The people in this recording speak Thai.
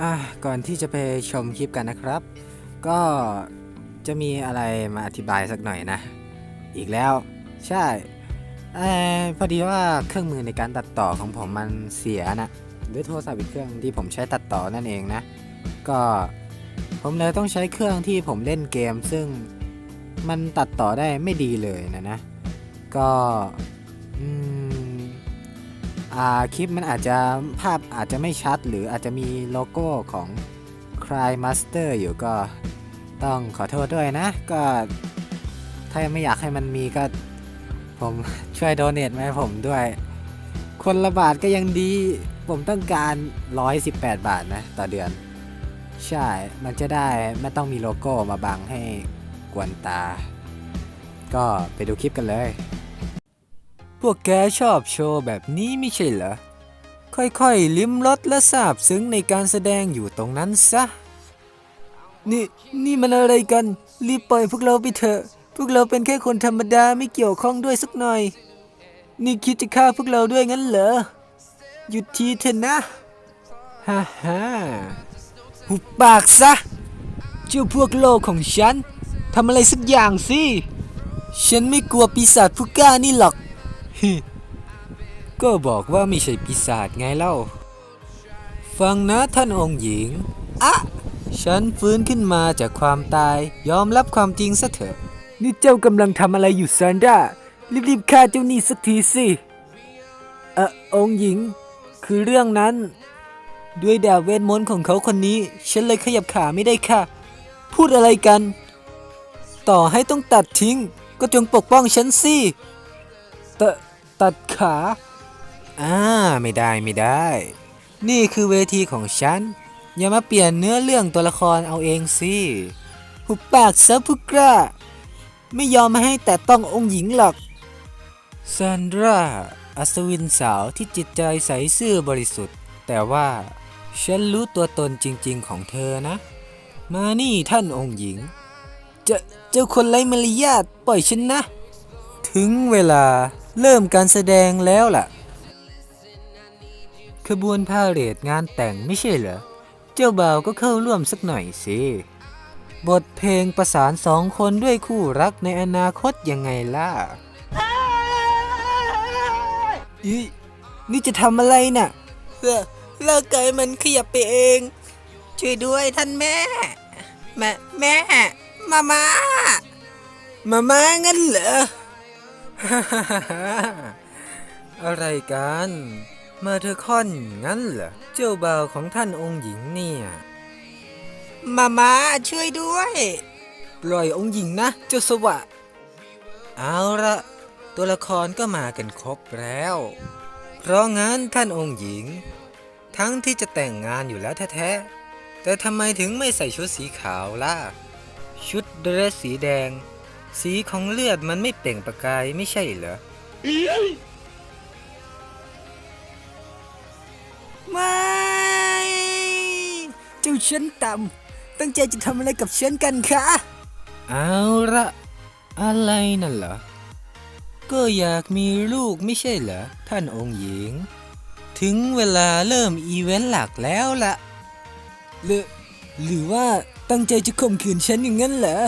อะก่อนที่จะไปชมคลิปกันนะครับ ก็จะมีอะไรมาอธิบายสักหน่อยนะ อีกแล้ว ใช่อพอดีว่าเครื่องมือในการตัดต่อของผมมันเสียนะด้วยโทรศัพท์อีกเครื่องที่ผมใช้ตัดต่อนั่นเองนะ ก็ผมเลยต้องใช้เครื่องที่ผมเล่นเกม ซึ่งมันตัดต่อได้ไม่ดีเลยนะนะ ก็อืม คลิปมันอาจจะภาพอาจจะไม่ชัด หรืออาจจะมีโลโก้ของ Cry Master อยู่ก็ต้องขอโทษด้วยนะ ก็ถ้าไม่อยากให้มันมีก็ ผมช่วยโดเนทมาให้ผมด้วย คนละบาทก็ยังดี ผมต้องการ 118 บาทนะ ต่อเดือน ใช่ มันจะได้ไม่ต้องมีโลโก้มาบังให้กวนตา ก็ไปดูคลิปกันเลย วกแกชอบโชว์แบบนี้ไม่ใช่เหรอ ค่อยๆ ลิ้มรสและซาบซึ้งในการแสดงอยู่ตรงนั้นซะ นี่ นี่มันอะไรกัน รีบปล่อยพวกเราไปเถอะ พวกเราเป็นแค่คนธรรมดาไม่เกี่ยวข้องด้วยสักหน่อย นี่คิดจะฆ่าพวกเราด้วยงั้นเหรอ หยุดทีเถอะนะ ฮ่าฮ่าหุบปากซะ เจ้าพวกโลกของฉันทำอะไรสักอย่างสิ ฉันไม่กลัวปีศาจผู้กล้านี่หรอก ก็บอกว่าไม่ใช่ปีศาจไงเล่า ฟังนะท่านองค์หญิง อะ ฉันฟื้นขึ้นมาจากความตาย ยอมรับความจริงซะเถอะ นี่เจ้ากำลังทำอะไรอยู่ซานดารีบๆฆ่าเจ้านี่สักทีสิ เออองค์หญิง คือเรื่องนั้น ด้วยดาบเวทมนต์ของเขาคนนี้ ฉันเลยขยับขาไม่ได้ค่ะ พูดอะไรกัน ต่อให้ต้องตัดทิ้ง ก็จงปกป้องฉันสิแต่ ตัดขา อ่า ไม่ได้ไม่ได้ นี่คือเวทีของฉัน อย่ามาเปลี่ยนเนื้อเรื่องตัวละครเอาเองสิหุบปากซะพุกร้าไม่ยอมมาให้แต่ต้ององค์หญิงหรอกซานดราอัศวินสาวที่จิตใจใสซื่อบริสุทธิ์ แต่ว่าฉันรู้ตัวตนจริง ๆ ของเธอนะ มานี่ท่านองค์หญิงจะเจ้าคนไร้มารยาทปล่อยฉันนะ ถึงเวลาเริ่มการแสดงแล้วล่ะ ขบวนพาเหรดงานแต่งไม่ใช่เหรอ เจ้าบ่าวก็เข้าร่วมสักหน่อยสิ บทเพลงประสานสองคนด้วยคู่รักในอนาคตยังไงล่ะอีนี่จะทำอะไรน่ะเลิกไก่มันขยับไปเอง ช่วยด้วยท่านแม่ แม่แม่ มามามามางั้นเหรอ อะไรกัน มาเธอคอนงั้นเหรอ เจ้าบ่าวของท่านองค์หญิงเนี่ย มามาช่วยด้วย ปล่อยองค์หญิงนะ เจ้าสวะ เอาละตัวละครก็มากันครบแล้ว เพราะงั้นท่านองค์หญิง ทั้งที่จะแต่งงานอยู่แล้วแท้ๆ แต่ทำไมถึงไม่ใส่ชุดสีขาวล่ะ ชุดเดรสสีแดง สีของเลือดมันไม่เปล่งประกายไม่ใช่เหรอ ไม่ เจ้าฉันต่ำตั้งใจจะทำอะไรกับฉันกันคะ เอาละอะไรนั่นเหรอ ก็อยากมีลูกไม่ใช่เหรอ ท่านองค์หญิง ถึงเวลาเริ่มอีเวนต์หลักแล้วล่ะ หรือหรือว่าตั้งใจจะข่มขืนฉันอย่างนั้นเหรอ